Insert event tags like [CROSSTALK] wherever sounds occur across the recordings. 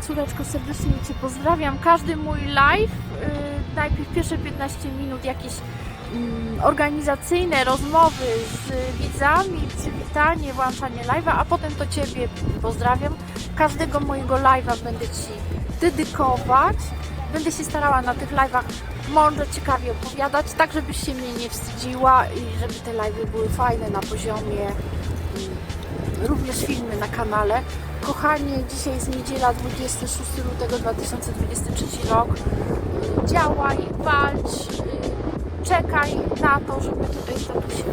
córeczko, serdecznie Cię pozdrawiam. Każdy mój live, yy, najpierw pierwsze 15 minut jakieś mm, organizacyjne rozmowy z widzami, przywitanie, włączanie live'a, a potem to Ciebie pozdrawiam. Każdego mojego live'a będę Ci dedykować. Będę się starała na tych live'ach mądrze, ciekawie opowiadać, tak żebyś się mnie nie wstydziła i żeby te live'y były fajne na poziomie mm, również filmy na kanale. Kochanie, dzisiaj jest niedziela 26 lutego 2023 rok. Działaj, walcz, czekaj na to, żeby tutaj statusie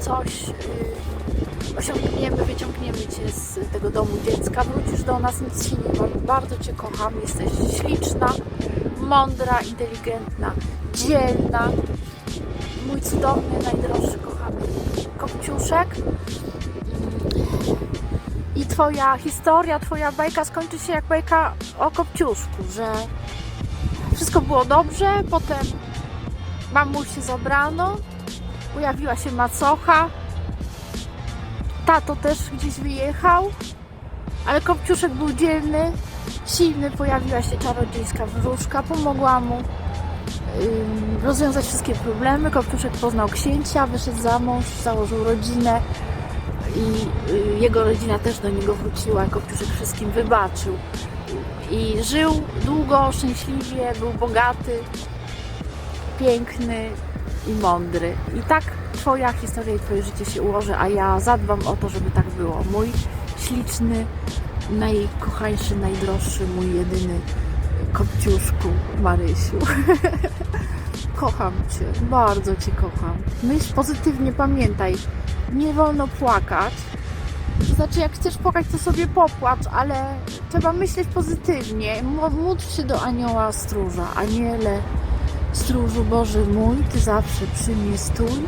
coś y, osiągniemy, wyciągniemy Cię z tego domu dziecka. Wrócisz do nas, nic się nie ma. Bardzo Cię kocham, jesteś śliczna, mądra, inteligentna, dzielna. Mój cudowny, najdroższy, kochany kopciuszek i twoja historia, twoja bajka skończy się jak bajka o Kopciuszku, że wszystko było dobrze, potem mamuś się zabrano, pojawiła się macocha, tato też gdzieś wyjechał, ale Kopciuszek był dzielny, silny, pojawiła się czarodziejska wróżka, pomogła mu rozwiązać wszystkie problemy. Kopciuszek poznał księcia, wyszedł za mąż, założył rodzinę i y, jego rodzina też do niego wróciła. Kopciuszek wszystkim wybaczył i żył długo, szczęśliwie, był bogaty, piękny i mądry. I tak Twoja historia i Twoje życie się ułoży, a ja zadbam o to, żeby tak było. Mój śliczny, najkochańszy, najdroższy, mój jedyny kopciuszku Marysiu. [LAUGHS] kocham Cię, bardzo Cię kocham. Myśl pozytywnie, pamiętaj, nie wolno płakać. To znaczy, jak chcesz płakać, to sobie popłacz, ale trzeba myśleć pozytywnie. Módl się do anioła stróża. Aniele, stróżu Boży mój, Ty zawsze przy mnie stój.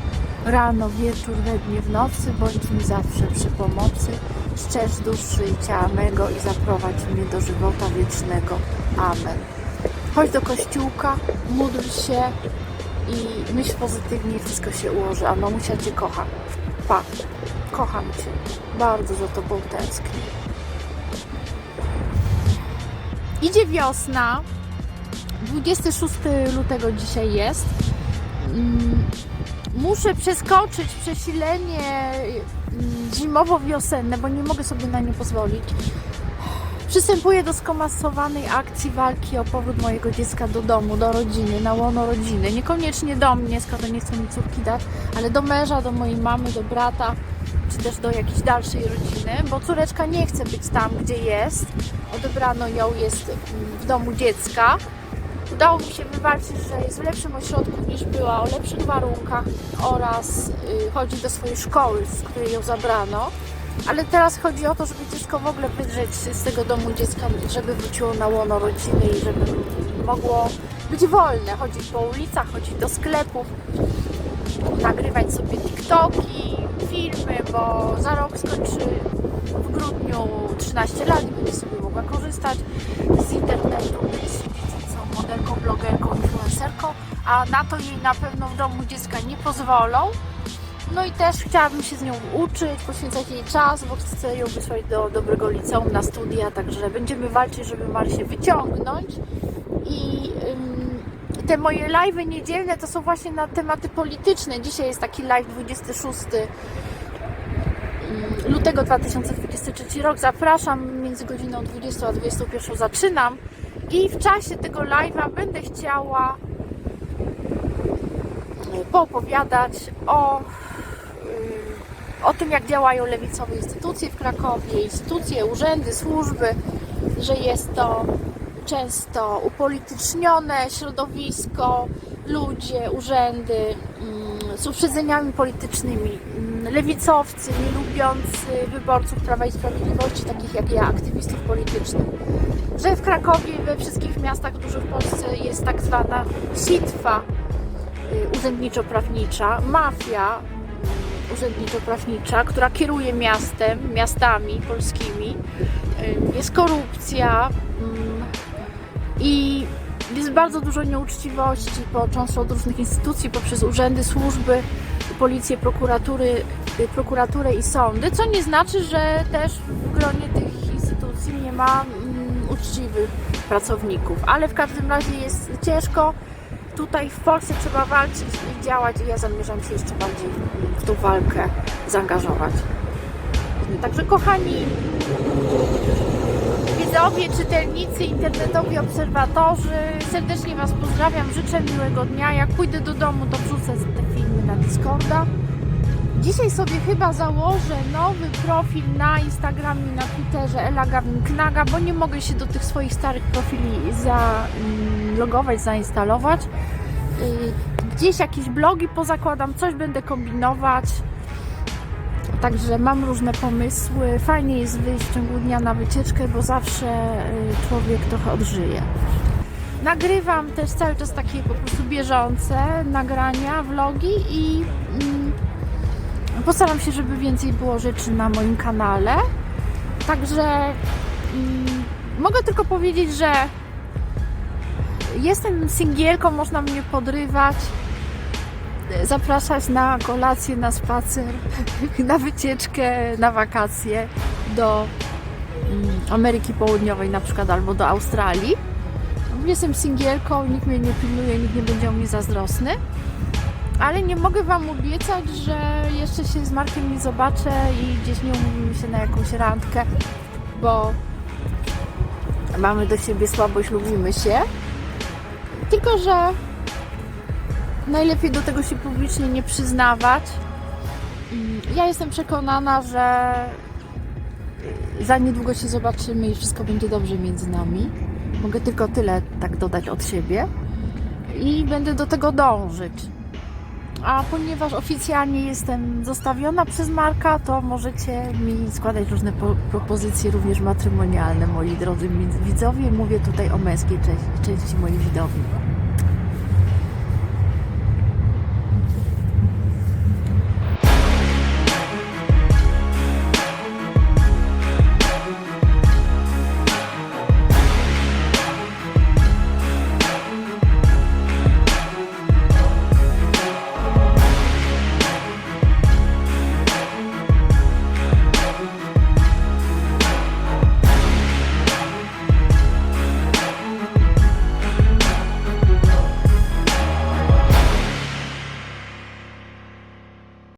Rano, wieczór, we dnie, w nocy, bądź mi zawsze przy pomocy. Szczerz duszy i ciała mego i zaprowadź mnie do żywota wiecznego. Amen. Chodź do kościółka, módl się i myśl pozytywnie wszystko się ułoży. A mamusia Cię kocha. Pa, kocham Cię. Bardzo za Tobą tęsknię. Idzie wiosna. 26 lutego dzisiaj jest. Mm, Muszę przeskoczyć przesilenie mm, zimowo-wiosenne, bo nie mogę sobie na nie pozwolić. Przystępuję do skomasowanej akcji walki o powrót mojego dziecka do domu, do rodziny, na łono rodziny. Niekoniecznie do mnie, skoro nie chcę mi córki dać, ale do męża, do mojej mamy, do brata, czy też do jakiejś dalszej rodziny, bo córeczka nie chce być tam, gdzie jest. Odebrano ją, jest w domu dziecka. Udało mi się wywalczyć, że jest w lepszym ośrodku niż była, o lepszych warunkach oraz y, chodzi do swojej szkoły, z której ją zabrano. Ale teraz chodzi o to, żeby dziecko w ogóle wydrzeć z tego domu dziecka, żeby wróciło na łono rodziny i żeby mogło być wolne, chodzić po ulicach, chodzić do sklepów, nagrywać sobie TikToki, filmy, bo za rok skończy w grudniu 13 lat i będzie sobie mogła korzystać z internetu, być dziewczycą, modelką, blogerką, influencerką, a na to jej na pewno w domu dziecka nie pozwolą. No i też chciałabym się z nią uczyć, poświęcać jej czas, bo chcę ją wysłać do dobrego liceum na studia, także będziemy walczyć, żeby Marysię wyciągnąć. I ym, te moje live'y niedzielne to są właśnie na tematy polityczne. Dzisiaj jest taki live 26 ym, lutego 2023 rok. Zapraszam między godziną 20 a 21 zaczynam. I w czasie tego live'a będę chciała y, poopowiadać o o tym, jak działają lewicowe instytucje w Krakowie, instytucje, urzędy, służby, że jest to często upolitycznione środowisko, ludzie, urzędy mm, z uprzedzeniami politycznymi, mm, lewicowcy, nie lubiący wyborców Prawa i Sprawiedliwości, takich jak ja, aktywistów politycznych. Że w Krakowie we wszystkich miastach dużych w Polsce jest tak zwana sitwa y, urzędniczo-prawnicza, mafia urzędniczo-prawnicza, która kieruje miastem, miastami polskimi. Jest korupcja mm, i jest bardzo dużo nieuczciwości, począwszy od różnych instytucji, poprzez urzędy, służby, policję, prokuratury, y, prokuraturę i sądy, co nie znaczy, że też w gronie tych instytucji nie ma mm, uczciwych pracowników. Ale w każdym razie jest ciężko. Tutaj w Polsce trzeba walczyć i działać i ja zamierzam się jeszcze bardziej w tą walkę zaangażować. Także kochani widzowie, czytelnicy, internetowi obserwatorzy, serdecznie Was pozdrawiam, życzę miłego dnia. Jak pójdę do domu, to wrzucę te filmy na Discorda. Dzisiaj sobie chyba założę nowy profil na Instagramie na Twitterze Ela Gawin Knaga, bo nie mogę się do tych swoich starych profili zalogować, zainstalować. Y, Gdzieś jakieś blogi pozakładam, coś będę kombinować. Także mam różne pomysły. Fajnie jest wyjść w ciągu dnia na wycieczkę, bo zawsze y, człowiek trochę odżyje. Nagrywam też cały czas takie po prostu bieżące nagrania, vlogi i mm, postaram się, żeby więcej było rzeczy na moim kanale. Także mm, mogę tylko powiedzieć, że jestem singielką, można mnie podrywać, zapraszać na kolację, na spacer, [LAUGHS] na wycieczkę, na wakacje do mm, Ameryki Południowej na przykład albo do Australii. Jestem singielką, nikt mnie nie pilnuje, nikt nie będzie o mnie zazdrosny. Ale nie mogę Wam obiecać, że jeszcze się z Markiem nie zobaczę i gdzieś nie umówimy się na jakąś randkę, bo mamy do siebie słabość, lubimy się. Tylko, że najlepiej do tego się publicznie nie przyznawać. Mm, Ja jestem przekonana, że za niedługo się zobaczymy i wszystko będzie dobrze między nami. Mogę tylko tyle tak dodać od siebie i będę do tego dążyć. A ponieważ oficjalnie jestem zostawiona przez Marka, to możecie mi składać różne po- propozycje, również matrymonialne, moi drodzy widzowie. Mówię tutaj o męskiej części, części moich widowni.